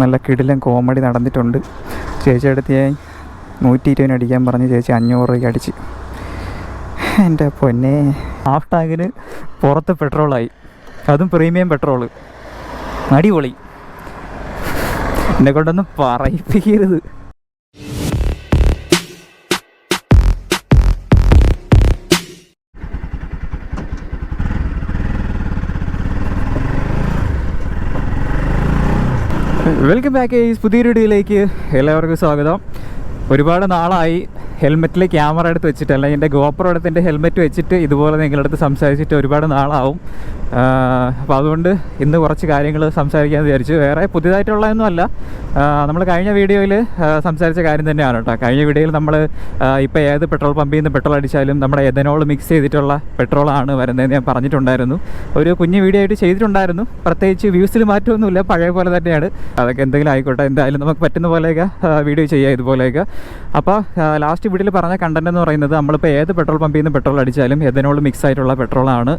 നല്ല കിടിലൻ കോമഡി നടന്നിട്ടുണ്ട്. ചേച്ചി അടുത്ത് ഞാൻ നൂറ്റി ഇരുപതിന് അടിക്കാൻ പറഞ്ഞ് ചേച്ചി അഞ്ഞൂറ് രൂപയ്ക്ക് അടിച്ച്. എന്റെ പൊന്നെ. ഹാഫ് ടാങ്കിന് പുറത്ത് പെട്രോളായി അതും പ്രീമിയം പെട്രോൾ അടിപൊളി. എന്നെ കൊണ്ടൊന്നും പറയിപ്പിക്കരുത്. വെൽക്കം ബാക്ക് ഈ പുതിയൊരു വീഡിയോയിലേക്ക് എല്ലാവർക്കും സ്വാഗതം. ഒരുപാട് നാളായി. ഹെൽമെറ്റിൽ ക്യാമറ എടുത്ത് വെച്ചിട്ട് അല്ലെങ്കിൽ എന്റെ ഗോപ്രോ എടുത്ത് എന്റെ ഹെൽമെറ്റ് വെച്ചിട്ട് ഇതുപോലെ നിങ്ങളുടെ അടുത്ത് സംസാരിച്ചിട്ട് ഒരുപാട് നാളാവും. അപ്പോൾ അതുകൊണ്ട് ഇന്ന് കുറച്ച് കാര്യങ്ങൾ സംസാരിക്കാൻ വിചാരിച്ചു. വേറെ പുതിയതായിട്ടുള്ളതൊന്നുമല്ല നമ്മൾ കഴിഞ്ഞ വീഡിയോയിൽ സംസാരിച്ച കാര്യം തന്നെയാണ് കേട്ടോ. കഴിഞ്ഞ വീഡിയോയിൽ നമ്മൾ ഇപ്പോൾ ഏത് പെട്രോൾ പമ്പിൽ നിന്ന് പെട്രോൾ അടിച്ചാലും നമ്മുടെ എഥനോൾ മിക്സ് ചെയ്തിട്ടുള്ള പെട്രോളാണ് വരുന്നതെന്ന് ഞാൻ പറഞ്ഞിട്ടുണ്ടായിരുന്നു. ഒരു കുഞ്ഞു വീഡിയോ ആയിട്ട് ചെയ്തിട്ടുണ്ടായിരുന്നു. പ്രത്യേകിച്ച് വ്യൂസിൽ മാറ്റമൊന്നുമില്ല പഴയ പോലെ തന്നെയാണ്. അതൊക്കെ എന്തെങ്കിലും ആയിക്കോട്ടെ എന്തായാലും നമുക്ക് പറ്റുന്ന പോലെയൊക്കെ വീഡിയോ ചെയ്യാം ഇതുപോലെയൊക്കെ. അപ്പോൾ ലാസ്റ്റ് വീഡിയോയിൽ പറഞ്ഞ കണ്ടന്റ് എന്ന് പറയുന്നത് നമ്മളിപ്പോൾ ഏത് പെട്രോൾ പമ്പിൽ നിന്ന് പെട്രോൾ അടിച്ചാലും എഥനോൾ മിക്സ് ആയിട്ടുള്ള പെട്രോളാണ്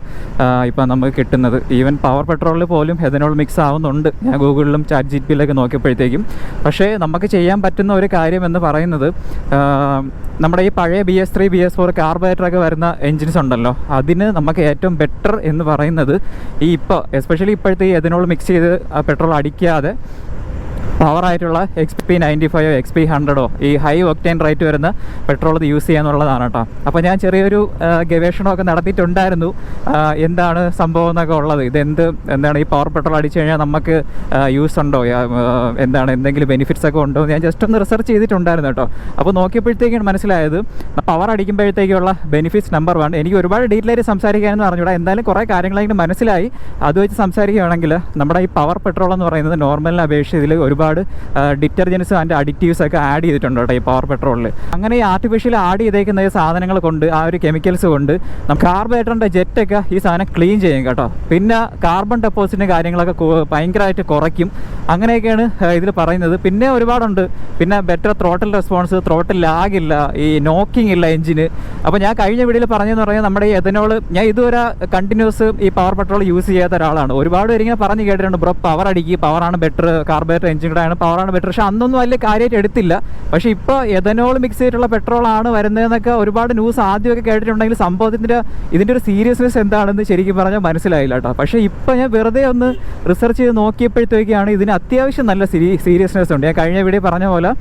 ഇപ്പോൾ നമുക്ക് കിട്ടുന്നത്. ഈവൻ പവർ പെട്രോളിൽ പോലും എഥനോൾ മിക്സ് ആവുന്നുണ്ട്. ഞാൻ ഗൂഗിളിലും ചാറ്റ് ജി പിയിലൊക്കെ നോക്കിയപ്പോഴത്തേക്കും. പക്ഷേ നമുക്ക് ചെയ്യാൻ പറ്റുന്ന ഒരു കാര്യം എന്ന് പറയുന്നത് നമ്മുടെ ഈ പഴയ B S three B S four കാർബറേറ്ററൊക്കെ വരുന്ന എൻജിൻസ് ഉണ്ടല്ലോ. അതിന് നമുക്ക് ഏറ്റവും ബെറ്റർ എന്ന് പറയുന്നത് ഈ ഇപ്പോൾ എസ്പെഷ്യലി ഇപ്പോഴത്തെ ഈ എഥനോൾ മിക്സ് ചെയ്ത് പെട്രോൾ അടിക്കാതെ പവറായിട്ടുള്ള എക്സ് പി നയന്റി ഫൈവോ എക്സ് പി ഹൺഡ്രഡോ ഈ ഹൈ ഒക്ടൈൻ റേറ്റ് വരുന്ന പെട്രോൾ യൂസ് ചെയ്യാന്നുള്ളതാണ് കേട്ടോ. അപ്പോൾ ഞാൻ ചെറിയൊരു ഗവേഷണമൊക്കെ നടത്തിയിട്ടുണ്ടായിരുന്നു. എന്താണ് സംഭവം എന്നൊക്കെ ഉള്ളത്. ഇതെന്ത് എന്താണ് ഈ പവർ പെട്രോൾ അടിച്ചു കഴിഞ്ഞാൽ നമുക്ക് യൂസ് ഉണ്ടോ? എന്താണ് എന്തെങ്കിലും ബെനിഫിറ്റ്സ് ഒക്കെ ഉണ്ടോ ഞാൻ ജസ്റ്റ് ഒന്ന് റിസർച്ച് ചെയ്തിട്ടുണ്ടായിരുന്നു കേട്ടോ. അപ്പോൾ നോക്കിയപ്പോഴത്തേക്കാണ് മനസ്സിലായത് പവർ അടിക്കുമ്പോഴത്തേക്കുള്ള ബെനിഫിറ്റ്സ് നമ്പർ വൺ എനിക്ക് ഒരുപാട് ഡീറ്റെയിൽ സംസാരിക്കാനെന്ന് പറഞ്ഞുകൂടാ എന്തായാലും കുറേ കാര്യങ്ങളെങ്കിലും മനസ്സിലായി. അത് വെച്ച് സംസാരിക്കുകയാണെങ്കിൽ നമ്മുടെ ഈ പവർ പെട്രോൾ എന്ന് പറയുന്നത് നോർമലിനെ അപേക്ഷിച്ച് ഇതിൽ ഒരുപാട് ഡിറ്റർജൻസ് ആൻഡ് അഡിക്റ്റീവ്സ് ഒക്കെ ആഡ് ചെയ്തിട്ടുണ്ട് കേട്ടോ ഈ പവർ പെട്രോളിൽ അങ്ങനെ ഈ ആർട്ടിഫിഷ്യൽ ആഡ് ചെയ്തേക്കുന്ന ഈ സാധനങ്ങൾ കൊണ്ട് ആ ഒരു കെമിക്കൽസ് കൊണ്ട് കാർബറേറ്ററിന്റെ ജെറ്റൊക്കെ ഈ സാധനം ക്ലീൻ ചെയ്യും കേട്ടോ. പിന്നെ കാർബൺ ഡെപ്പോസിറ്റിന്റെ കാര്യങ്ങളൊക്കെ ഭയങ്കരമായിട്ട് കുറയ്ക്കും. അങ്ങനെയൊക്കെയാണ് ഇതിൽ പറയുന്നത്. പിന്നെ ഒരുപാടുണ്ട്. പിന്നെ ബെറ്റർ ത്രോട്ടൽ റെസ്പോൺസ് ത്രോട്ടൽ ലാഗില്ല ഈ നോക്കിംഗ് ഇല്ല എഞ്ചിന് അപ്പോൾ ഞാൻ കഴിഞ്ഞ വീഡിയോയിൽ പറഞ്ഞതെന്ന് പറഞ്ഞാൽ നമ്മുടെ ഈ എഥനോൾ ഞാൻ ഇതുവരെ കണ്ടിന്യൂസ് ഈ പവർ പെട്രോൾ യൂസ് ചെയ്യാത്ത ഒരാളാണ്. ഒരുപാട് പേര് ഇങ്ങനെ പറഞ്ഞ് കേട്ടിട്ടുണ്ട് ബ്രോ പവർ അടിക്കുക പവറാണ് ബെറ്റർ കാർബറേറ്റർ എഞ്ചിൻ ആണ് പവറാണ് ബെറ്റർ പക്ഷെ അന്നൊന്നും വലിയ കാര്യമായിട്ട് എടുത്തില്ല. പക്ഷേ ഇപ്പോൾ എഥനോൾ മിക്സ് ചെയ്തിട്ടുള്ള പെട്രോളാണ് വരുന്നതെന്നൊക്കെ ഒരുപാട് ന്യൂസ് ആദ്യമൊക്കെ കേട്ടിട്ടുണ്ടെങ്കിൽ സംഭവത്തിന്റെ ഇതിന്റെ ഒരു സീരിയസ്നെസ് എന്താണെന്ന് ശരിക്കും പറഞ്ഞാൽ മനസ്സിലായില്ല കേട്ടോ. പക്ഷേ ഇപ്പോൾ ഞാൻ വെറുതെ ഒന്ന് റിസർച്ച് ചെയ്ത് നോക്കിയപ്പോഴത്തേക്കാണ് ഇതിന് അത്യാവശ്യം നല്ല സീരിയസ്നെസ് ഉണ്ട്. ഞാൻ കഴിഞ്ഞ വീഡിയോ പറഞ്ഞ പോലെ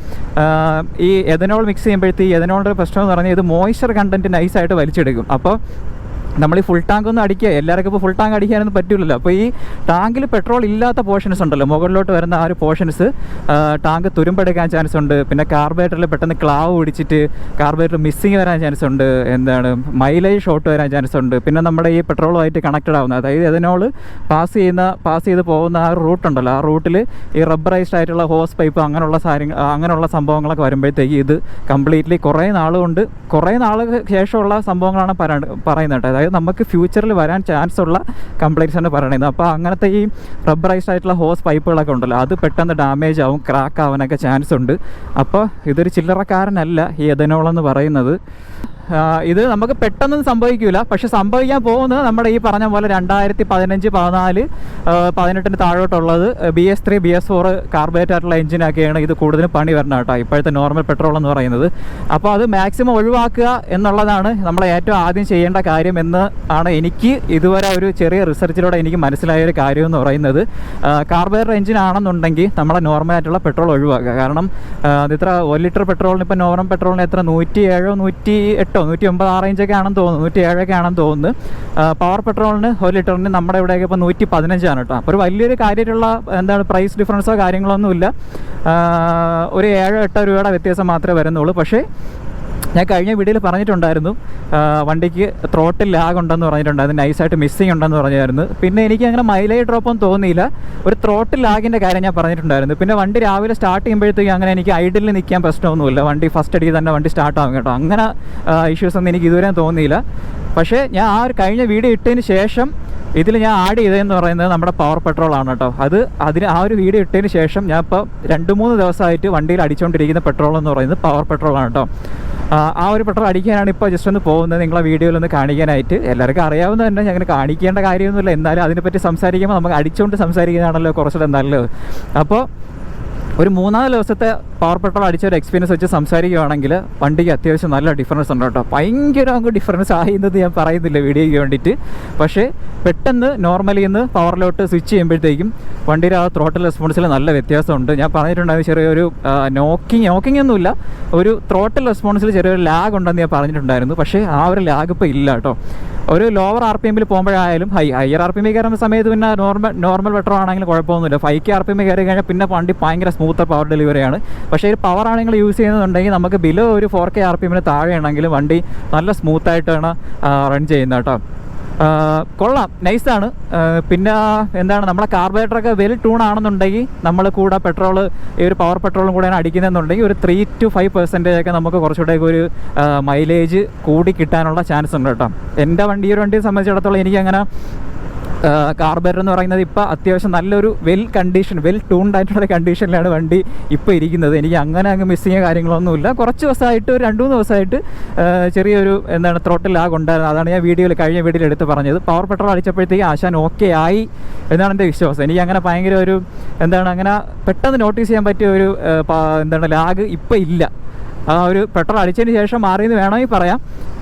ഈ എഥനോൾ മിക്സ് ചെയ്യുമ്പോഴത്തേക്ക് എഥനോളിന്റെ പ്രശ്നം എന്ന് പറഞ്ഞാൽ ഇത് മോയ്സ്ചർ കണ്ടന്റ് നൈസായിട്ട് വലിച്ചെടുക്കും. അപ്പോൾ നമ്മൾ ഈ ഫുൾ ടാങ്ക് ഒന്നും അടിക്കുക എല്ലാവർക്കും ഇപ്പോൾ ഫുൾ ടാങ്ക് അടിക്കാനൊന്നും പറ്റില്ലല്ലോ അപ്പോൾ ഈ ടാങ്കിൽ പെട്രോൾ ഇല്ലാത്ത പോർഷൻസ് ഉണ്ടല്ലോ. മുകളിലോട്ട് വരുന്ന ആ ഒരു പോർഷൻസ് ടാങ്ക് തുരുമ്പെടുക്കാൻ ചാൻസ് ഉണ്ട്. പിന്നെ കാർബറേറ്ററിൽ പെട്ടെന്ന് ക്ലാവ് പിടിച്ചിട്ട് കാർബറേറ്റർ മിസ്സിങ് വരാൻ ചാൻസ് ഉണ്ട്. എന്താണ് മൈലേജ് ഷോർട്ട് വരാൻ ചാൻസ് ഉണ്ട്. പിന്നെ നമ്മുടെ ഈ പെട്രോളുമായിട്ട് കണക്റ്റഡ് ആവുന്ന അതായത് ഇതിനോട് പാസ് ചെയ്യുന്ന പാസ് ചെയ്ത് പോകുന്ന ആ റൂട്ട് ഉണ്ടല്ലോ. ആ റൂട്ടിൽ ഈ റബ്ബറൈസ്ഡ് ആയിട്ടുള്ള ഹോസ് പൈപ്പ് അങ്ങനെയുള്ള സാധനങ്ങൾ അങ്ങനെയുള്ള സംഭവങ്ങളൊക്കെ വരുമ്പോഴത്തേക്ക് ഇത് കംപ്ലീറ്റ്ലി കുറേ നാളുകൊണ്ട് കുറേ നാൾ ശേഷമുള്ള സംഭവങ്ങളാണ് പറയുന്നത് അതായത് നമുക്ക് ഫ്യൂച്ചറിൽ വരാൻ ചാൻസ് ഉള്ള കംപ്ലൈന്റ്സ് ആണ് പറയുന്നത് അപ്പോൾ അങ്ങനത്തെ ഈ റബ്ബറൈസ്ഡ് ആയിട്ടുള്ള ഹോസ് പൈപ്പുകളൊക്കെ ഉണ്ടല്ലോ അത് പെട്ടെന്ന് ഡാമേജ് ആവും ക്രാക്ക് ആവാനൊക്കെ ചാൻസ് ഉണ്ട്. അപ്പോൾ ഇതൊരു ചില്ലറക്കാരനല്ല ഈ എഥനോൾ എന്ന് പറയുന്നത്. ഇത് നമുക്ക് പെട്ടെന്ന് സംഭവിക്കില്ല പക്ഷെ സംഭവിക്കാൻ പോകുന്നത് നമ്മുടെ ഈ പറഞ്ഞ പോലെ രണ്ടായിരത്തി പതിനഞ്ച് പതിനാല് പതിനെട്ടിന് താഴോട്ടുള്ളത് B S three B S four carburet ആയിട്ടുള്ള എഞ്ചിനൊക്കെയാണ് ഇത് കൂടുതലും പണി വരണം കേട്ടോ. ഇപ്പോഴത്തെ നോർമൽ പെട്രോൾ എന്ന് പറയുന്നത്. അപ്പോൾ അത് മാക്സിമം ഒഴിവാക്കുക എന്നുള്ളതാണ് നമ്മൾ ഏറ്റവും ആദ്യം ചെയ്യേണ്ട കാര്യം എന്ന് ആണ് എനിക്ക് ഇതുവരെ ഒരു ചെറിയ റിസർച്ചിലൂടെ എനിക്ക് മനസ്സിലായ ഒരു കാര്യം എന്ന് പറയുന്നത്. കാർബറേറ്റർ എഞ്ചിൻ ആണെന്നുണ്ടെങ്കിൽ നമ്മളെ നോർമൽ ആയിട്ടുള്ള പെട്രോൾ ഒഴിവാക്കുക. കാരണം ഇത്ര ഒരു ലിറ്റർ പെട്രോളിന് ഇപ്പോൾ നോർമൽ പെട്രോളിന് എത്ര? നൂറ്റി ഏഴോ നൂറ്റി എട്ടോ നൂറ്റി ഒമ്പത് ആ റേഞ്ചൊക്കെ ആണെന്ന് തോന്നുന്നു. നൂറ്റി ഏഴൊക്കെ ആണെന്ന് തോന്നുന്നു. പവർ പെട്രോളിന് ഒരു ലിറ്ററിന് നമ്മുടെ ഇവിടെയൊക്കെ ഇപ്പോൾ നൂറ്റി പതിനഞ്ചാണ് കേട്ടോ. അപ്പോൾ ഒരു വലിയൊരു കാര്യമായിട്ടുള്ള എന്താണ് പ്രൈസ് ഡിഫറൻസോ കാര്യങ്ങളൊന്നുമില്ല ഒരു ഏഴോ എട്ടോ രൂപയുടെ വ്യത്യാസം മാത്രമേ വരുന്നുള്ളൂ. പക്ഷേ ഞാൻ കഴിഞ്ഞ വീഡിയോയിൽ പറഞ്ഞിട്ടുണ്ടായിരുന്നു വണ്ടിക്ക് ത്രോട്ടിൽ ലാഗ് ഉണ്ടെന്ന് പറഞ്ഞിട്ടുണ്ടായിരുന്നു നൈസായിട്ട് മിസ്സിങ് ഉണ്ടെന്ന് പറഞ്ഞായിരുന്നു പിന്നെ എനിക്ക് അങ്ങനെ മൈലേജ് ഡ്രോപ്പ് ഒന്നും തോന്നിയില്ല ഒരു ത്രോട്ടിൽ ലാഗിന്റെ കാര്യം ഞാൻ പറഞ്ഞിട്ടുണ്ടായിരുന്നു. പിന്നെ വണ്ടി രാവിലെ സ്റ്റാർട്ട് ചെയ്യുമ്പോഴത്തേക്കും അങ്ങനെ എനിക്ക് ഐഡിൽ നിൽക്കാൻ പ്രശ്നമൊന്നുമില്ല. വണ്ടി ഫസ്റ്റ് അടിക്ക് തന്നെ വണ്ടി സ്റ്റാർട്ട് ആകും കേട്ടോ. അങ്ങനെ ഇഷ്യൂസ് ഒന്നും എനിക്ക് ഇതുവരെ തോന്നിയില്ല. പക്ഷേ ഞാൻ ആ ഒരു കഴിഞ്ഞ വീഡിയോ ഇട്ടതിന് ശേഷം ഇതിൽ ഞാൻ ആഡ് ചെയ്തതെന്ന് പറയുന്നത് നമ്മുടെ പവർ പെട്രോൾ ആണ് കേട്ടോ. അത് അതിന് ആ ഒരു വീഡിയോ ഇട്ടതിന് ശേഷം ഞാൻ ഇപ്പോൾ രണ്ട് മൂന്ന് ദിവസമായിട്ട് വണ്ടിയിൽ അടിച്ചുകൊണ്ടിരിക്കുന്ന പെട്രോൾ എന്ന് പറയുന്നത് പവർ പെട്രോൾ ആണ് കേട്ടോ. ആ, ഒരു പെട്രോൾ അടിക്കാനാണ് ഇപ്പോൾ ജസ്റ്റ് ഒന്ന് പോകുന്നത്. നിങ്ങളെ വീഡിയോയിൽ ഒന്ന് കാണിക്കാനായിട്ട്. എല്ലാവർക്കും അറിയാവുന്ന തന്നെ ഞാൻ കാണിക്കേണ്ട കാര്യമൊന്നുമില്ല. എന്നാലും അതിനെപ്പറ്റി സംസാരിക്കുമ്പോൾ നമുക്ക് അടിച്ചുകൊണ്ട് സംസാരിക്കുന്നതാണല്ലോ കുറച്ചുകൂടെ നല്ലത്. അപ്പോൾ ഒരു മൂന്നാൽ ദിവസത്തെ പവർ പെട്രോൾ അടിച്ച ഒരു എക്സ്പീരിയൻസ് വെച്ച് സംസാരിക്കുകയാണെങ്കിൽ വണ്ടിക്ക് അത്യാവശ്യം നല്ല ഡിഫറൻസ് ഉണ്ട് കേട്ടോ. ഭയങ്കര അങ്ങ് ഡിഫറൻസ് ആയിരുന്നത് ഞാൻ പറയുന്നില്ല വീഡിയോയ്ക്ക് വേണ്ടിയിട്ട്. പക്ഷേ പെട്ടെന്ന് നോർമലി നിന്ന് പവറിലോട്ട് സ്വിച്ച് ചെയ്യുമ്പോഴത്തേക്കും വണ്ടിയുടെ ആ ത്രോട്ടൽ റെസ്പോൺസിൽ നല്ല വ്യത്യാസമുണ്ട്. ഞാൻ പറഞ്ഞിട്ടുണ്ടായിരുന്നു ചെറിയൊരു നോക്കിങ് നോക്കിങ് ഒന്നുമില്ല. ഒരു ത്രോട്ടൽ റെസ്പോൺസിൽ ചെറിയൊരു ലാഗ് ഉണ്ടെന്ന് ഞാൻ പറഞ്ഞിട്ടുണ്ടായിരുന്നു. പക്ഷേ ആ ഒരു ലാഗ് ഇപ്പോൾ ഇല്ല കേട്ടോ. ഒരു ലോവർ ആർ പി എമ്മിൽ പോകുമ്പോഴായാലും ഹൈ ഹയർ ആർ പി എമ്മിൽ കയറുന്ന സമയത്ത് പിന്നെ നോർമൽ നോർമൽ പെട്രോൾ ആണെങ്കിലും കുഴപ്പമൊന്നുമില്ല. ഫൈവ് കെ ആർ പി എമ്മിൽ കയറി കഴിഞ്ഞാൽ പിന്നെ വണ്ടി ഭയങ്കര സ്മൂത്ത് പവർ ഡെലിവറിയാണ് പക്ഷേ ഒരു പവറാണ് നിങ്ങൾ യൂസ് ചെയ്യുന്നുണ്ടെങ്കിൽ നമുക്ക് ബിലോ ഒരു ഫോർ കെ ആർ പി എമ്മിന് താഴെയാണെങ്കിലും വണ്ടി നല്ല സ്മൂത്തായിട്ടാണ് റൺ ചെയ്യുന്നത് കേട്ടോ. കൊള്ളാം. നൈസാണ് പിന്നെ എന്താണ് നമ്മളെ കാർബറേറ്ററൊക്കെ വെൽ ട്യൂൺ ആണെന്നുണ്ടെങ്കിൽ നമ്മൾ കൂടെ പെട്രോൾ ഈ ഒരു പവർ പെട്രോളും കൂടെയാണ് അടിക്കുന്നതെന്നുണ്ടെങ്കിൽ ഒരു ത്രീ ടു ഫൈവ് പെർസെന്റേജ് ഒക്കെ നമുക്ക് കുറച്ചുകൂടെ ഒരു മൈലേജ് കൂടി കിട്ടാനുള്ള ചാൻസ് ഉണ്ട് കേട്ടോ. എന്റെ വണ്ടി ഒരു വണ്ടിയെ സംബന്ധിച്ചിടത്തോളം എനിക്കങ്ങനെ കാർബറേറ്റർ എന്ന് പറയുന്നത് ഇപ്പോൾ അത്യാവശ്യം നല്ലൊരു വെൽ കണ്ടീഷൻ വെൽ ട്യൂൺഡ് ആയിട്ടുള്ള കണ്ടീഷനിലാണ് വണ്ടി ഇപ്പോൾ ഇരിക്കുന്നത്. എനിക്ക് അങ്ങനെ അങ്ങ് മിസ്സിങ് കാര്യങ്ങളൊന്നുമില്ല. കുറച്ച് ദിവസമായിട്ട് ഒരു രണ്ട് മൂന്ന് ദിവസമായിട്ട് ചെറിയൊരു എന്താണ് ത്രോട്ടിൽ ലാഗ് ഉണ്ടായിരുന്നു. അതാണ് ഞാൻ വീഡിയോയിൽ കഴിഞ്ഞ വീഡിയോയിൽ എടുത്ത് പറഞ്ഞത്. പവർ പെട്രോൾ അടിച്ചപ്പോഴത്തേക്ക് ആശാൻ ഓക്കെ ആയി എന്നാണ് എന്റെ വിശ്വാസം. എനിക്ക് അങ്ങനെ ഭയങ്കര ഒരു എന്താണ് അങ്ങനെ പെട്ടെന്ന് നോട്ടീസ് ചെയ്യാൻ പറ്റിയ ഒരു എന്താണ് ലാഗ് ഇപ്പോൾ ഇല്ല. ആ ഒരു പെട്രോൾ അടിച്ചതിന് ശേഷം മാറിയെന്ന് വേണമെങ്കിൽ പറയാം.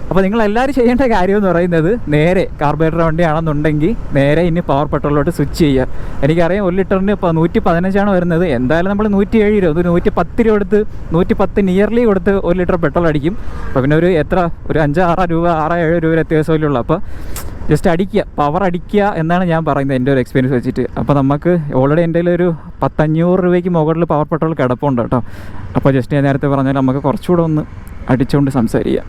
അപ്പോൾ നിങ്ങൾ എല്ലാവരും ചെയ്യേണ്ട കാര്യം എന്ന് പറയുന്നത് നേരെ കാർബറേറ്റർ വണ്ടിയാണെന്നുണ്ടെങ്കിൽ നേരെ ഇനി പവർ പെട്രോളിലോട്ട് സ്വിച്ച് ചെയ്യുക. എനിക്കറിയാം ഒരു ലിറ്ററിന് ഇപ്പോൾ നൂറ്റി പതിനഞ്ചാണ് വരുന്നത്. എന്തായാലും നമ്മൾ നൂറ്റി ഏഴ് രൂപ നൂറ്റി പത്ത് രൂപ കൊടുത്ത് നൂറ്റി പത്ത് നിയർലി കൊടുത്ത് ഒരു ലിറ്റർ പെട്രോൾ അടിക്കും. അപ്പോൾ പിന്നെ ഒരു എത്ര? ഒരു അഞ്ച് ആറ് രൂപ ആറ് ഏഴ് രൂപ വ്യത്യാസമല്ലേ ഉള്ളൂ. അപ്പോൾ ജസ്റ്റ് അടിക്കുക പവർ അടിക്കുക എന്നാണ് ഞാൻ പറയുന്നത് എന്റെ ഒരു എക്സ്പീരിയൻസ് വെച്ചിട്ട്. അപ്പോൾ നമുക്ക് ഓൾറെഡി എന്റെ ഒരു പത്തഞ്ഞൂറ് രൂപയ്ക്ക് മുകളിൽ പവർ പെട്രോൾ കിടപ്പുണ്ട് കേട്ടോ. അപ്പോൾ ജസ്റ്റ് ഞാൻ നേരത്തെ പറഞ്ഞാൽ നമുക്ക് കുറച്ചുകൂടെ ഒന്ന് അടിച്ചുകൊണ്ട് സംസാരിക്കാം.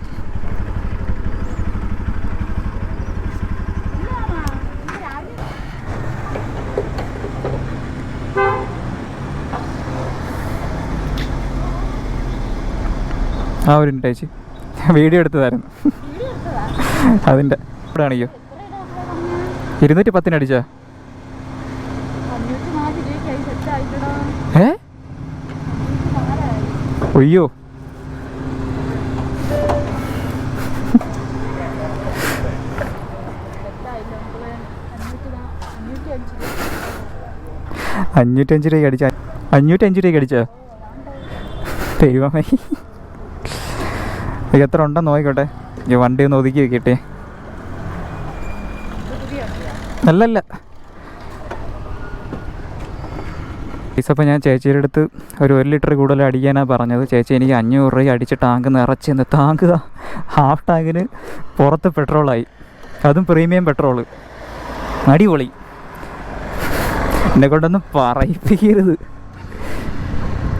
ആ ഒരു മിനിറ്റ് അയച്ചു വീഡിയോ എടുത്തതായിരുന്നു. അതിന്റെ ഇവിടെ ഇരുന്നൂറ്റി പത്തിന് അടിച്ചാ ഏ? ഒയ്യോ അഞ്ഞൂറ്റഞ്ച് രൂപയ്ക്ക് അടിച്ച അഞ്ഞൂറ്റഞ്ച് രൂപയ്ക്ക് അടിച്ചാ? ദൈവമേ. ഇത് എത്ര ഉണ്ടെന്ന് നോക്കിക്കോട്ടെ ഈ വണ്ടി ഒന്ന് ഒതുക്കി വെക്കട്ടെ. അല്ലല്ല. ഇപ്പോൾ ഞാൻ ചേച്ചിയുടെ അടുത്ത് ഒരു ഒരു ലിറ്റർ കൂടുതൽ അടിക്കാനാണ് പറഞ്ഞത്. ചേച്ചി എനിക്ക് അഞ്ഞൂറ് രൂപ അടിച്ച് ടാങ്ക് നിറച്ച് ടാങ്ക് ഹാഫ് ടാങ്കിന് പുറത്ത് പെട്രോളായി അതും പ്രീമിയം പെട്രോൾ അടിപൊളി. എന്നെ കൊണ്ടൊന്നും പറയിപ്പിക്കരുത്.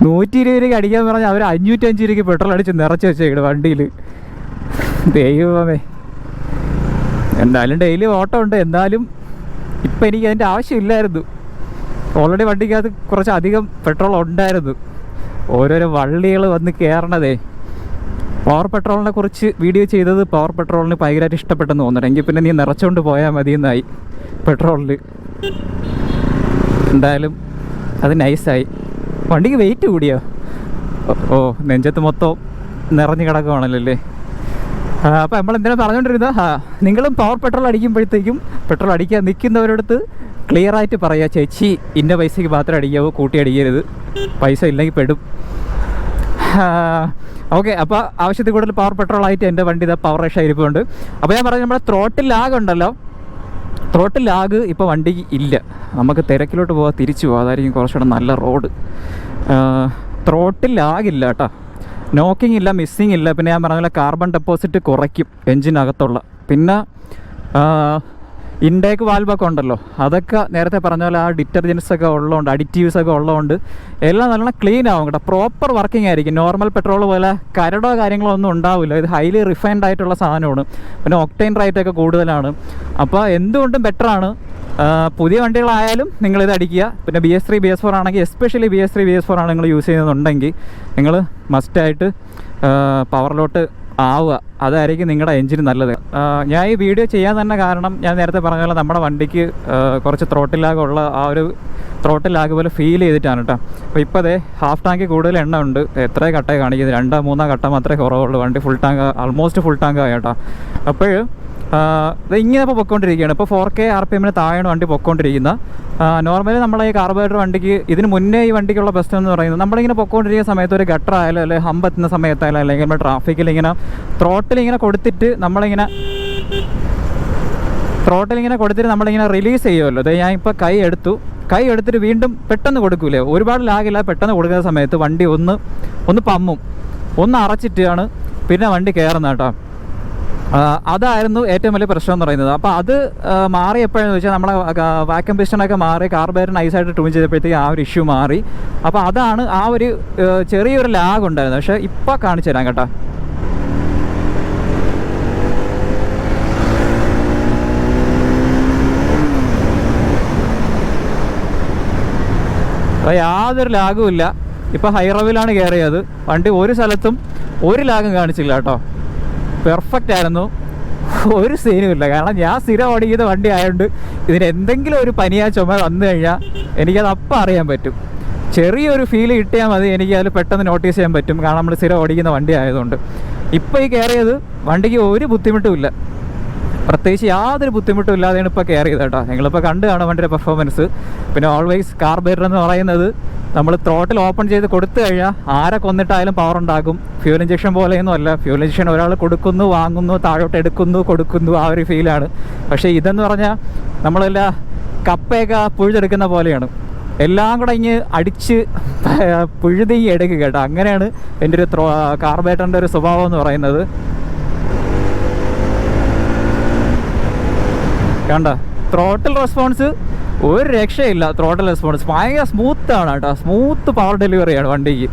നൂറ്റി ഇരുപത് രൂപയ്ക്ക് അടിക്കാൻ പറഞ്ഞാൽ അവർ അഞ്ഞൂറ്റഞ്ച് രൂപയ്ക്ക് പെട്രോൾ അടിച്ച് നിറച്ച് വെച്ചേക്കണ് വണ്ടിയിൽ ദൈവമേ. എന്തായാലും ഡെയിലി ഓട്ടം ഉണ്ട് എന്നാലും ഇപ്പം എനിക്ക് അതിന്റെ ആവശ്യമില്ലായിരുന്നു. ഓൾറെഡി വണ്ടിക്കകത്ത് കുറച്ച് അധികം പെട്രോൾ ഉണ്ടായിരുന്നു. ഓരോരോ വള്ളികൾ വന്ന് കയറണതേ പവർ പെട്രോളിനെ കുറിച്ച് വീഡിയോ ചെയ്തത് പവർ പെട്രോളിന് ഭയങ്കരമായിട്ട് ഇഷ്ടപ്പെട്ടെന്ന് തോന്നുന്നു. എങ്കിൽ പിന്നെ നീ നിറച്ചുകൊണ്ട് പോയാൽ മതി എന്നായി പെട്രോളിൽ എന്തായാലും അത് നൈസായി വണ്ടിക്ക് വെയിറ്റ് കൂടിയോ? ഓ- നെഞ്ചത്ത് മൊത്തം നിറഞ്ഞു കിടക്കുവാണല്ലോ അല്ലേ അപ്പോൾ നമ്മൾ എന്തിനാ പറഞ്ഞുകൊണ്ടിരുന്നത് നിങ്ങളും പവർ പെട്രോൾ അടിക്കുമ്പോഴത്തേക്കും പെട്രോൾ അടിക്കാൻ നിൽക്കുന്നവരടുത്ത് ക്ലിയർ ആയിട്ട് പറയുക ചേച്ചി ഇന്ന പൈസയ്ക്ക് മാത്രം അടിക്കാവോ കൂട്ടി അടിക്കരുത്. പൈസ ഇല്ലെങ്കിൽ പെടും. ഓക്കെ അപ്പോൾ ആവശ്യത്തിൽ കൂടുതൽ പവർ പെട്രോൾ ആയിട്ട് എന്റെ വണ്ടി ഇതാ പവർ റേഷ ഇരിപ്പുണ്ട് അപ്പോൾ ഞാൻ പറഞ്ഞു നമ്മുടെ ത്രോട്ടിൽ ആകുണ്ടല്ലോ ത്രോട്ടിൽ ലാഗ് ഇപ്പോൾ വണ്ടി ഇല്ല. നമുക്ക് തിരക്കിലോട്ട് പോകാൻ തിരിച്ചു പോകാം അതായിരിക്കും കുറച്ചുകൂടെ നല്ല റോഡ്. ത്രോട്ടിൽ ലാഗില്ല കേട്ടോ. നോക്കിംഗ് ഇല്ല മിസ്സിങ് ഇല്ല. പിന്നെ ഞാൻ പറഞ്ഞ പോലെ കാർബൺ ഡെപ്പോസിറ്റ് കുറയ്ക്കും എൻജിനകത്തുള്ള പിന്നെ ഇൻടേക്ക് വാൽവൊക്കെ ഉണ്ടല്ലോ. അതൊക്കെ നേരത്തെ പറഞ്ഞ പോലെ ആ ഡിറ്റർജൻസ് ഒക്കെ ഉള്ളതുകൊണ്ട് അഡിറ്റീവ്സ് ഒക്കെ ഉള്ളതുകൊണ്ട് എല്ലാം നല്ലോണം ക്ലീൻ ആവും കേട്ടോ. പ്രോപ്പർ വർക്കിംഗ് ആയിരിക്കും. നോർമൽ പെട്രോൾ പോലെ കരടോ കാര്യങ്ങളോ ഒന്നും ഉണ്ടാവില്ല. ഇത് ഹൈലി റിഫൈൻഡ് ആയിട്ടുള്ള സാധനമാണ്. പിന്നെ ഒക്ടൈൻ റേറ്റ് ഒക്കെ കൂടുതലാണ്. അപ്പോൾ എന്തുകൊണ്ടും ബെറ്ററാണ് പുതിയ വണ്ടികളായാലും നിങ്ങളിത് അടിക്കുക. പിന്നെ B S three B S four ആണെങ്കിൽ especially B S three B S four ആണ് നിങ്ങൾ യൂസ് ചെയ്യുന്നുണ്ടെങ്കിൽ നിങ്ങൾ മസ്റ്റായിട്ട് പവറിലോട്ട് ആവുക. അതായിരിക്കും നിങ്ങളുടെ എഞ്ചിന് നല്ലത്. ഞാൻ ഈ വീഡിയോ ചെയ്യാൻ തന്നെ കാരണം ഞാൻ നേരത്തെ പറഞ്ഞ പോലെ നമ്മുടെ വണ്ടിക്ക് കുറച്ച് ത്രോട്ടിലാകുള്ള ആ ഒരു ത്രോട്ടിലാകെ പോലെ ഫീൽ ചെയ്തിട്ടാണ് കേട്ടോ അപ്പോൾ ഇപ്പോൾ അതേ ഹാഫ് ടാങ്ക് കൂടുതൽ എണ്ണ ഉണ്ട്. എത്ര കട്ടയെ കാണിക്കുന്നത്? രണ്ടോ മൂന്നോ കട്ട മാത്രമേ കുറവുള്ളൂ. വണ്ടി full tank almost full tank ആയി കേട്ടോ അപ്പോൾ ഇങ്ങനെ ഇപ്പോൾ പൊയ്ക്കൊണ്ടിരിക്കുകയാണ് ഇപ്പോൾ ഫോർ കെ ആർ പി എമ്മിന് താഴെയാണ് വണ്ടി പൊയ്ക്കൊണ്ടിരിക്കുന്നത് നോർമലി നമ്മളെ ഈ കാർബറേറ്റർ വണ്ടിക്ക് ഇതിന് മുന്നേ ഈ വണ്ടിക്കുള്ള ബെസ്റ്റ് എന്ന് പറയുന്നത് നമ്മളിങ്ങനെ പൊയ്ക്കൊണ്ടിരിക്കുന്ന സമയത്ത് ഒരു ഗട്ടർ ആയാലും അല്ലെങ്കിൽ ഹമ്പ് എത്തുന്ന സമയത്തായാലും അല്ലെങ്കിൽ നമ്മൾ ട്രാഫിക്കിൽ ഇങ്ങനെ ത്രോട്ടിൽ ഇങ്ങനെ കൊടുത്തിട്ട് നമ്മളിങ്ങനെ ത്രോട്ടിൽ ഇങ്ങനെ കൊടുത്തിട്ട് നമ്മളിങ്ങനെ റിലീസ് ചെയ്യുമല്ലോ. അത് ഞാൻ ഇപ്പോൾ കൈ എടുത്തു. കൈ എടുത്തിട്ട് വീണ്ടും പെട്ടെന്ന് കൊടുക്കൂലേ? ഒരുപാട് ലാഗില്ല പെട്ടെന്ന് കൊടുക്കുന്ന സമയത്ത് വണ്ടി ഒന്ന് ഒന്ന് പമ്മും. ഒന്ന് അറച്ചിട്ടാണ് പിന്നെ വണ്ടി കയറുന്നത് കേട്ടോ. അതായിരുന്നു ഏറ്റവും വലിയ പ്രശ്നം എന്ന് പറയുന്നത്. അപ്പോൾ അത് മാറിയപ്പോഴെന്ന് വെച്ചാൽ നമ്മളെ വാക്യം പിസ്റ്റണൊക്കെ മാറി കാർബേർ നൈസായിട്ട് ട്യൂൺ ചെയ്തപ്പോഴത്തേക്ക് ആ ഒരു ഇഷ്യൂ മാറി. അപ്പോൾ അതാണ് ആ ഒരു ചെറിയൊരു ലാഗ് ഉണ്ടായിരുന്നത്. പക്ഷേ ഇപ്പോൾ കാണിച്ചു തരാം കേട്ടോ. അപ്പോൾ യാതൊരു ലാഗും ഇല്ല. ഇപ്പോൾ ഹൈറവിലാണ് കയറിയത് വണ്ടി ഒരു സ്ഥലത്തും ഒരു ലാഗും കാണിച്ചില്ല കേട്ടോ. പെർഫെക്റ്റ് ആയിരുന്നു. ഒരു സീനും ഇല്ല. കാരണം ഞാൻ സ്ഥിരം ഓടിക്കുന്ന വണ്ടി ആയതുകൊണ്ട് ഇതിന് എന്തെങ്കിലും ഒരു പനിയാ ചുമ വന്നു കഴിഞ്ഞാൽ എനിക്കത് അപ്പം അറിയാൻ പറ്റും. ചെറിയൊരു ഫീൽ കിട്ടിയാൽ മതി എനിക്ക് അതിൽ പെട്ടെന്ന് നോട്ടീസ് ചെയ്യാൻ പറ്റും. കാരണം നമ്മൾ സ്ഥിരം ഓടിക്കുന്ന വണ്ടി ആയതുകൊണ്ട്. ഇപ്പോൾ ഈ കയറിയത് വണ്ടിക്ക് ഒരു ബുദ്ധിമുട്ടും ഇല്ല. പ്രത്യേകിച്ച് യാതൊരു ബുദ്ധിമുട്ടും ഇല്ലാതെയാണ് ഇപ്പോൾ കെയർ ചെയ്തത് കേട്ടോ. നിങ്ങളിപ്പോൾ കണ്ട് കാണാൻ വണ്ടിയുടെ പെർഫോമൻസ് പിന്നെ ഓൾവേസ് കാർബേറ്റർ എന്ന് പറയുന്നത് നമ്മൾ ത്രോട്ടിൽ ഓപ്പൺ ചെയ്ത് കൊടുത്തു കഴിഞ്ഞാൽ ആരെ കൊന്നിട്ടായാലും പവർ ഉണ്ടാകും. ഫ്യൂൽ ഇഞ്ചക്ഷൻ പോലെയൊന്നും അല്ല. ഫ്യൂൽ ഇഞ്ചക്ഷൻ ഒരാൾ കൊടുക്കുന്നു വാങ്ങുന്നു താഴോട്ട് എടുക്കുന്നു കൊടുക്കുന്നു ആ ഒരു ഫീലാണ് പക്ഷേ ഇതെന്ന് പറഞ്ഞാൽ നമ്മളെല്ലാം കപ്പയൊക്കെ പുഴുതെടുക്കുന്ന പോലെയാണ്. എല്ലാം കൂടെ ഇങ്ങ് അടിച്ച് പുഴുതി എടുക്കുക കേട്ടോ. അങ്ങനെയാണ് എന്റെ ഒരു ത്രോ കാർബേറ്ററിന്റെ ഒരു സ്വഭാവം എന്ന് പറയുന്നത്. കണ്ട? ത്രോട്ടിൽ റെസ്പോൺസ് ഒരു രക്ഷയില്ല. ത്രോട്ടിൽ റെസ്പോൺസ് ഭയങ്കര ആണ് കേട്ടോ. സ്മൂത്ത് പവർ ഡെലിവറി ആണ് വണ്ടിക്ക്.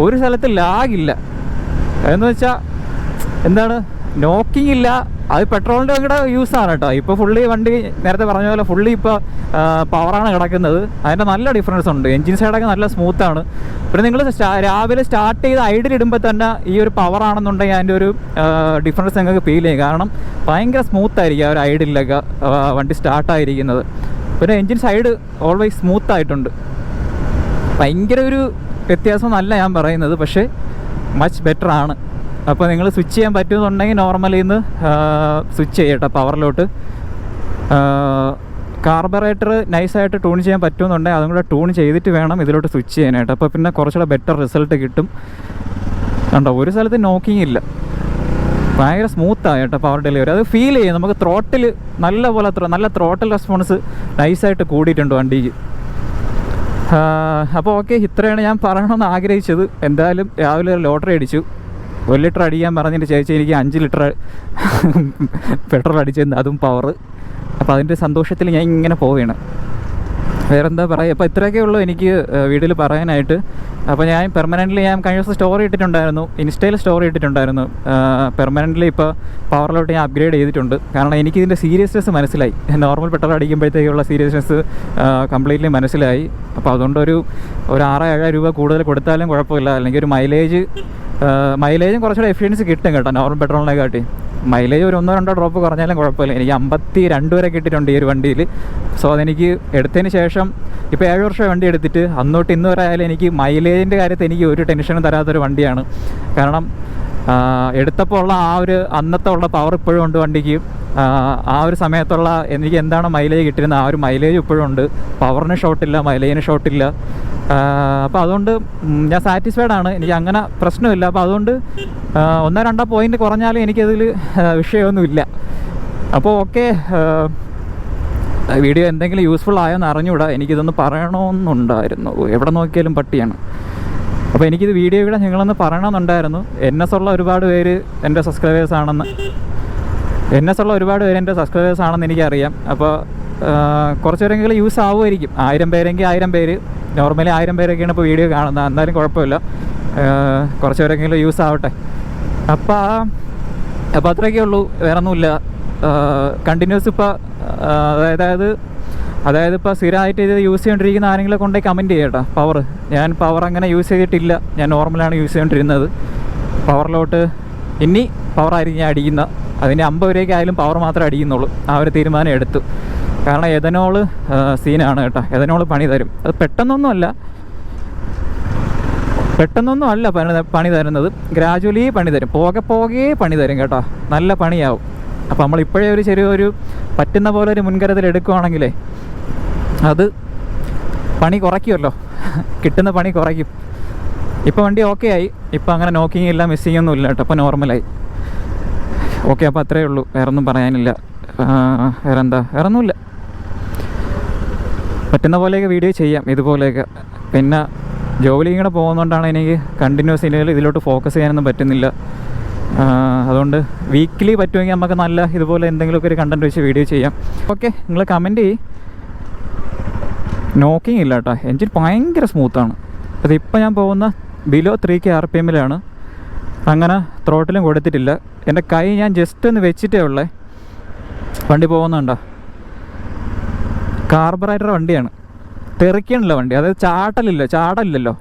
ഒരു സ്ഥലത്ത് ലാഗില്ല എന്ന് വെച്ചാൽ എന്താണ്? നോക്കിംഗ് ഇല്ല. അത് പെട്രോളിന്റെ കൂടെ യൂസാണ് കേട്ടോ. ഇപ്പോൾ ഫുള്ളി വണ്ടി നേരത്തെ പറഞ്ഞ പോലെ ഫുള്ളി ഇപ്പോൾ പവറാണ് കിടക്കുന്നത്. അതിന്റെ നല്ല ഡിഫറൻസ് ഉണ്ട്. എൻജിൻ സൈഡൊക്കെ നല്ല സ്മൂത്താണ് പിന്നെ നിങ്ങൾ രാവിലെ സ്റ്റാർട്ട് ചെയ്ത് ഐഡിൽ ഇടുമ്പോൾ തന്നെ ഈ ഒരു പവറാണെന്നുണ്ടെങ്കിൽ അതിന്റെ ഒരു ഡിഫറൻസ് നിങ്ങൾക്ക് ഫീൽ ചെയ്യും. കാരണം ഭയങ്കര സ്മൂത്ത് ആയിരിക്കും ആ ഒരു ഐഡിലൊക്കെ വണ്ടി സ്റ്റാർട്ടായിരിക്കുന്നത് പിന്നെ എൻജിൻ സൈഡ് ഓൾവേസ് സ്മൂത്ത് ആയിട്ടുണ്ട്. ഭയങ്കര ഒരു വ്യത്യാസം നല്ല ഞാൻ പറയുന്നത്. പക്ഷേ മച്ച് ബെറ്റർ ആണ്. അപ്പോൾ നിങ്ങൾ സ്വിച്ച് ചെയ്യാൻ പറ്റുന്നുണ്ടെങ്കിൽ നോർമലിൽ നിന്ന് സ്വിച്ച് ചെയ്യട്ടെ പവറിലോട്ട് കാർബറേറ്റർ നൈസായിട്ട് ട്യൂൺ ചെയ്യാൻ പറ്റുമെന്നുണ്ടെങ്കിൽ അതും കൂടെ ട്യൂൺ ചെയ്തിട്ട് വേണം ഇതിലോട്ട് സ്വിച്ച് ചെയ്യാനായിട്ട്. അപ്പോൾ പിന്നെ കുറച്ചുകൂടെ ബെറ്റർ റിസൾട്ട് കിട്ടും. കണ്ടോ ഒരു സ്ഥലത്ത് നോക്കിങ് ഇല്ല. ഭയങ്കര സ്മൂത്താണ് കേട്ടോ പവർ ഡെലിവറി അത് ഫീൽ ചെയ്യും. നമുക്ക് ത്രോട്ടിൽ നല്ല പോലെ നല്ല ത്രോട്ടിൽ റെസ്പോൺസ് നൈസായിട്ട് കൂടിയിട്ടുണ്ട് വണ്ടിക്ക്. അപ്പോൾ ഓക്കെ ഇത്രയാണ് ഞാൻ പറയണമെന്ന് ആഗ്രഹിച്ചത്. എന്തായാലും രാവിലെ ഒരു ലോട്ടറി അടിച്ചു. ഒരു ലിറ്റർ അടിക്കാൻ പറഞ്ഞിട്ട് ചേച്ചി എനിക്ക് അഞ്ച് ലിറ്റർ പെട്രോൾ അടിച്ചെന്ന് അതും പവർ അപ്പോൾ അതിന്റെ സന്തോഷത്തിൽ ഞാൻ ഇങ്ങനെ പോവുകയാണ്. വേറെന്താ പറയുക അപ്പോൾ ഇത്രയൊക്കെ ഉള്ളൂ എനിക്ക് വീട്ടിൽ പറയാനായിട്ട്. അപ്പോൾ ഞാൻ പെർമനന്റ്ലി ഞാൻ കഴിഞ്ഞ ദിവസം സ്റ്റോറി ഇട്ടിട്ടുണ്ടായിരുന്നു. ഇൻസ്റ്റയിൽ സ്റ്റോറി ഇട്ടിട്ടുണ്ടായിരുന്നു. പെർമനന്റ്ലി ഇപ്പോൾ പവറിലോട്ട് ഞാൻ അപ്ഗ്രേഡ് ചെയ്തിട്ടുണ്ട്. കാരണം എനിക്കിതിന്റെ സീരിയസ്നെസ് മനസ്സിലായി. നോർമൽ പെട്രോൾ അടിക്കുമ്പോഴത്തേക്കുള്ള സീരിയസ്നെസ് കംപ്ലീറ്റ്ലി മനസ്സിലായി. അപ്പോൾ അതുകൊണ്ടൊരു ഒരു ആറ് ഏഴായിരം രൂപ കൂടുതൽ കൊടുത്താലും കുഴപ്പമില്ല. അല്ലെങ്കിൽ ഒരു മൈലേജ് മൈലേജും കുറച്ചുകൂടെ എഫിഷ്യൻസി കിട്ടും കേട്ടോ നോർമൽ പെട്രോളിനെ കാട്ടി മൈലേജ് ഒരു ഒന്നോ രണ്ടോ ഡ്രോപ്പ് കുറഞ്ഞാലും കുഴപ്പമില്ല. എനിക്ക് അമ്പത്തി രണ്ട് വരെ കിട്ടിയിട്ടുണ്ട് ഈ ഒരു വണ്ടിയിൽ. സോ അതെനിക്ക് എടുത്തതിന് ശേഷം ഇപ്പോൾ ഏഴ് വർഷം വണ്ടി എടുത്തിട്ട് അന്നോട്ട് ഇന്ന് വരെ ആയാലും എനിക്ക് മൈലേജിന്റെ കാര്യത്തിൽ എനിക്ക് ഒരു ടെൻഷനും തരാത്തൊരു വണ്ടിയാണ്. കാരണം എടുത്തപ്പോൾ ഉള്ള ആ ഒരു അന്നത്തെ ഉള്ള പവർ ഇപ്പോഴും ഉണ്ട് വണ്ടിക്ക്. ആ, ഒരു സമയത്തുള്ള എനിക്ക് എന്താണ് മൈലേജ് കിട്ടിയിരുന്നത്? ആ ഒരു മൈലേജ് ഇപ്പോഴും ഉണ്ട്. പവറിന് ഷോട്ടില്ല മൈലേജിന് ഷോട്ടില്ല അപ്പോൾ അതുകൊണ്ട് ഞാൻ സാറ്റിസ്ഫൈഡ് ആണ്. എനിക്ക് അങ്ങനെ പ്രശ്നമില്ല. അപ്പോൾ അതുകൊണ്ട് ഒന്നോ രണ്ടോ പോയിന്റ് കുറഞ്ഞാലും എനിക്കതിൽ വിഷയമൊന്നുമില്ല. അപ്പോൾ ഓക്കെ വീഡിയോ എന്തെങ്കിലും യൂസ്ഫുൾ ആയോന്ന് അറിഞ്ഞുകൂടാ എനിക്കിതൊന്ന് പറയണമെന്നുണ്ടായിരുന്നു എവിടെ നോക്കിയാലും പട്ടിയാണ്. അപ്പോൾ എനിക്കിത് വീഡിയോ കൂടെ നിങ്ങളൊന്ന് പറയണമെന്നുണ്ടായിരുന്നു. എൻ എസ് ഉള്ള ഒരുപാട് പേര് എന്റെ സബ്സ്ക്രൈബേഴ്സ് ആണെന്ന്. എൻ എസ് ഉള്ള ഒരുപാട് പേര് എന്റെ സബ്സ്ക്രൈബേഴ്സ് ആണെന്ന് എനിക്കറിയാം. അപ്പോൾ കുറച്ച് പേരെങ്കിലും യൂസ് ആവുമായിരിക്കും. ആയിരം പേരെങ്കിൽ ആയിരം പേര്. നോർമലി ആയിരം പേരൊക്കെയാണ് ഇപ്പോൾ വീഡിയോ കാണുന്നത്. എന്തായാലും കുഴപ്പമില്ല. കുറച്ച് പേരെങ്കിലും യൂസ് ആവട്ടെ. അപ്പോൾ അപ്പോൾ അത്രയൊക്കെ ഉള്ളൂ. വേറൊന്നുമില്ല. കണ്ടിന്യൂസ് ഇപ്പോൾ അതായത് അതായത് ഇപ്പോൾ സ്ഥിരമായിട്ട് ഇത് യൂസ് ചെയ്തുകൊണ്ടിരിക്കുന്ന ആരെങ്കിലും കൊണ്ടേ കമന്റ് ചെയ്യട്ടോ പവർ ഞാൻ പവർ അങ്ങനെ യൂസ് ചെയ്തിട്ടില്ല. ഞാൻ നോർമലാണ് യൂസ് ചെയ്തുകൊണ്ടിരുന്നത് പവറിലോട്ട് ഇനി പവറായിരിക്കും ഞാൻ അടിക്കുന്ന. അതിന്റെ അമ്പത് രൂപയ്ക്ക് ആയാലും പവർ മാത്രമേ അടിക്കുന്നുള്ളൂ. ആ ഒരു തീരുമാനം എടുത്തു. കാരണം എഥനോൾ സീനാണ് കേട്ടോ. എഥനോൾ പണി തരും. അത് പെട്ടെന്നൊന്നുമല്ല പെട്ടെന്നൊന്നും അല്ല പണി പണി തരുന്നത്. ഗ്രാജുവലി പണി തരും. പോകെ പോകെ പണി തരും കേട്ടോ. നല്ല പണിയാവും. അപ്പോൾ നമ്മൾ ഇപ്പോഴേ ഒരു ചെറിയൊരു പറ്റുന്ന പോലെ ഒരു മുൻകരുതൽ എടുക്കുവാണെങ്കിലേ അത് പണി കുറയ്ക്കുമല്ലോ. കിട്ടുന്ന പണി കുറയ്ക്കും. ഇപ്പോൾ വണ്ടി ഓക്കെ ആയി. ഇപ്പോൾ അങ്ങനെ നോക്കിങ് ഇല്ല മിസ്സിങ് ഒന്നും ഇല്ല കേട്ടോ. അപ്പോൾ നോർമലായി ഓക്കെ അപ്പോൾ അത്രയേ ഉള്ളൂ. വേറെ ഒന്നും പറയാനില്ല. വേറെ എന്താ വേറെ ഒന്നുമില്ല പറ്റുന്ന പോലെയൊക്കെ വീഡിയോ ചെയ്യാം. ഇതുപോലെയൊക്കെ. പിന്നെ ജോലി ഇങ്ങനെ പോകുന്നതുകൊണ്ടാണ് എനിക്ക് കണ്ടിന്യൂസ് ഇല്ലെങ്കിൽ ഇതിലോട്ട് ഫോക്കസ് ചെയ്യാനൊന്നും പറ്റുന്നില്ല. അതുകൊണ്ട് വീക്കിലി പറ്റുമെങ്കിൽ നമുക്ക് നല്ല ഇതുപോലെ എന്തെങ്കിലുമൊക്കെ ഒരു കണ്ടന്റ് വെച്ച് വീഡിയോ ചെയ്യാം. ഓക്കെ നിങ്ങൾ കമന്റ് ചെയ്യ്. നോക്കിങ് ഇല്ല കേട്ടോ എൻജിൻ ഭയങ്കര സ്മൂത്താണ് അതിപ്പോൾ ഞാൻ പോകുന്ന below three K R P എമ്മിലാണ് അങ്ങനെ ത്രോട്ടിലും കൊടുത്തിട്ടില്ല. എന്റെ കൈ ഞാൻ ജസ്റ്റ് ഒന്ന് വെച്ചിട്ടേ ഉള്ളേ. വണ്ടി പോകുന്നുണ്ടോ? കാർബറേറ്റർ വണ്ടിയാണ്. തെറിക്കണില്ല വണ്ടി. അതായത് ചാട്ടലില്ല ചാടലില്ലല്ലോ.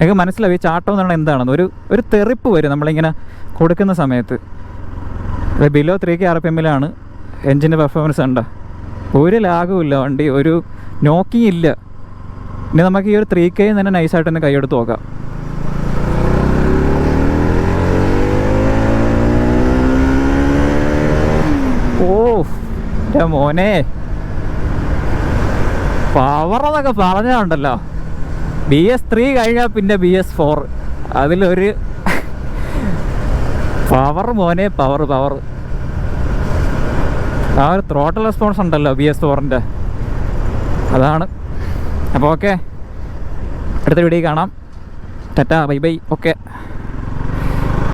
എനിക്ക് മനസ്സിലാവും ഈ ചാട്ടം എന്ന് എന്താണെന്ന്. ഒരു ഒരു തെറിപ്പ് വരും നമ്മളിങ്ങനെ കൊടുക്കുന്ന സമയത്ത്. അത് below three K R P എമ്മിലാണ് എൻജിന്റെ പെർഫോമൻസ് ഉണ്ടോ ഒരു ലാഗുമില്ല വണ്ടി. ഒരു നോക്കിങ് ഇല്ല ഇനി നമുക്ക് ഈ ഒരു ത്രീ കെ തന്നെ നൈസായിട്ട് തന്നെ കൈയെടുത്ത് നോക്കാം. ഓ എന്റെ മോനെ. പവർ എന്നൊക്കെ പറഞ്ഞുണ്ടല്ലോ ബി എസ് ത്രീ കഴിഞ്ഞാൽ പിന്നെ ബി എസ് ഫോർ അതിലൊരു പവർ മോനെ പവർ പവർ ആ ഒരു ത്രോട്ടൽ റെസ്പോൺസ് ഉണ്ടല്ലോ ബി എസ് ഫോറിന്റെ അതാണ്. അപ്പോൾ ഓക്കെ അടുത്ത വീഡിയോ കാണാം. Tata bye bye. ഓക്കെ.